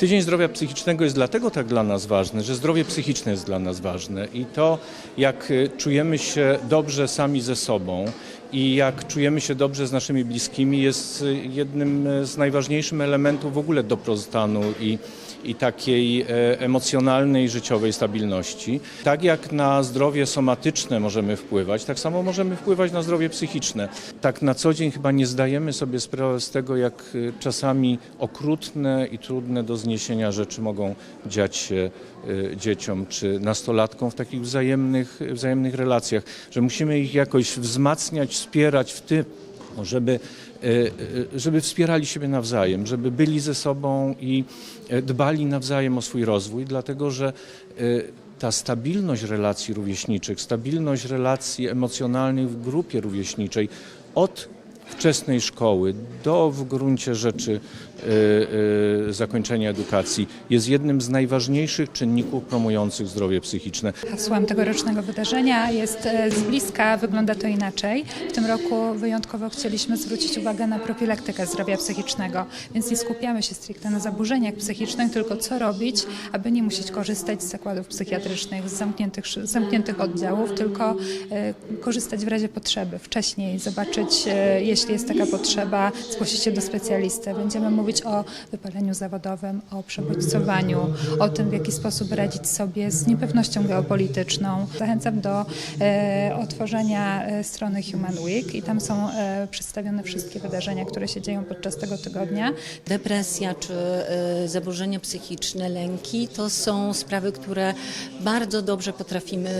Tydzień Zdrowia Psychicznego jest dlatego tak dla nas ważny, że zdrowie psychiczne jest dla nas ważne i to, jak y, czujemy się dobrze sami ze sobą i jak czujemy się dobrze z naszymi bliskimi, jest y, jednym y, z najważniejszych elementów w ogóle dobrostanu i, i takiej e, emocjonalnej, życiowej stabilności. Tak jak na zdrowie somatyczne możemy wpływać, tak samo możemy wpływać na zdrowie psychiczne. Tak na co dzień chyba nie zdajemy sobie sprawy z tego, jak y, czasami okrutne i trudne do zniesienia rzeczy mogą dziać się dzieciom czy nastolatkom w takich wzajemnych, wzajemnych relacjach, że musimy ich jakoś wzmacniać, wspierać w tym, żeby, e, e, żeby wspierali siebie nawzajem, żeby byli ze sobą i e, dbali nawzajem o swój rozwój, dlatego że ta stabilność relacji rówieśniczych, stabilność relacji emocjonalnych w grupie rówieśniczej od wczesnej szkoły do w gruncie rzeczy e, e, zakończenia edukacji jest jednym z najważniejszych czynników promujących zdrowie psychiczne. Hasłem tegorocznego wydarzenia jest e, z bliska, wygląda to inaczej. W tym roku wyjątkowo chcieliśmy zwrócić uwagę na profilaktykę zdrowia psychicznego, więc nie skupiamy się stricte na zaburzeniach psychicznych, tylko co robić, aby nie musieć korzystać z zakładów psychiatrycznych, z zamkniętych, zamkniętych oddziałów, tylko korzystać w razie potrzeby, wcześniej, zobaczyć, e, jeśli jest taka potrzeba, zgłosić się do specjalisty. Będziemy mówić o wypaleniu zawodowym, o przebodźcowaniu, o tym, w jaki sposób radzić sobie z niepewnością geopolityczną. Zachęcam do e, otworzenia e, strony Human Week i tam są e, przedstawione wszystkie wydarzenia, które się dzieją podczas tego tygodnia. Depresja czy y, zaburzenia psychiczne, lęki to są sprawy, które bardzo dobrze potrafimy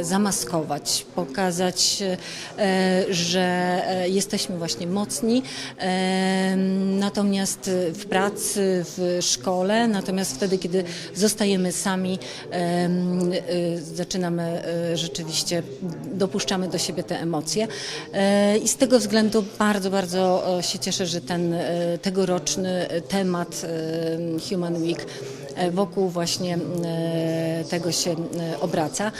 y, zamaskować, pokazać, y, że y, jesteśmy właśnie mocni. Natomiast w pracy, w szkole, natomiast wtedy, kiedy zostajemy sami, y, zaczynamy y, rzeczywiście, dopuszczamy do siebie te emocje. Y, I z tego względu bardzo, bardzo e, się cieszę, że ten e, tegoroczny temat e, Human Week e, wokół właśnie e, tego się e, obraca.